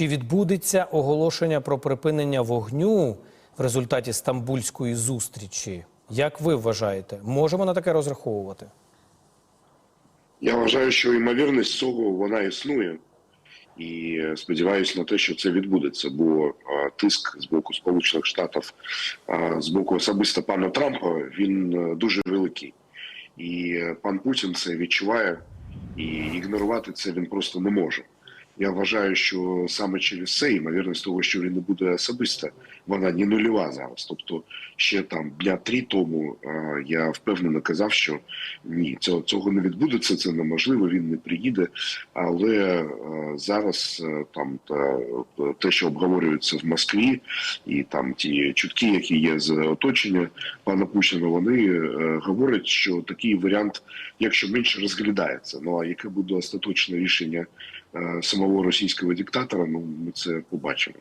Чи відбудеться оголошення про припинення вогню в результаті стамбульської зустрічі? Як ви вважаєте, можемо на таке розраховувати? Я вважаю, що ймовірність цього вона існує, і сподіваюся на те, що це відбудеться. Бо тиск з боку Сполучених Штатів, з боку особисто пана Трампа, він е, дуже великий. І е, пан Путін це відчуває, і ігнорувати це він просто не може. Я вважаю, що саме через це ймовірність того, що він не буде особисто, вона не нульова зараз. Тобто, ще там дня три тому е, я впевнено казав, що ні, цього цього не відбудеться. Це неможливо. Він не приїде. Але е, зараз е, там та, те, що обговорюється в Москві, і там ті чутки, які є з оточення пана Путіна, вони говорять, що такий варіант, якщо менше розглядається. Ну а яке буде остаточне рішення? Е, Самого російського диктатора, ну ми це побачимо.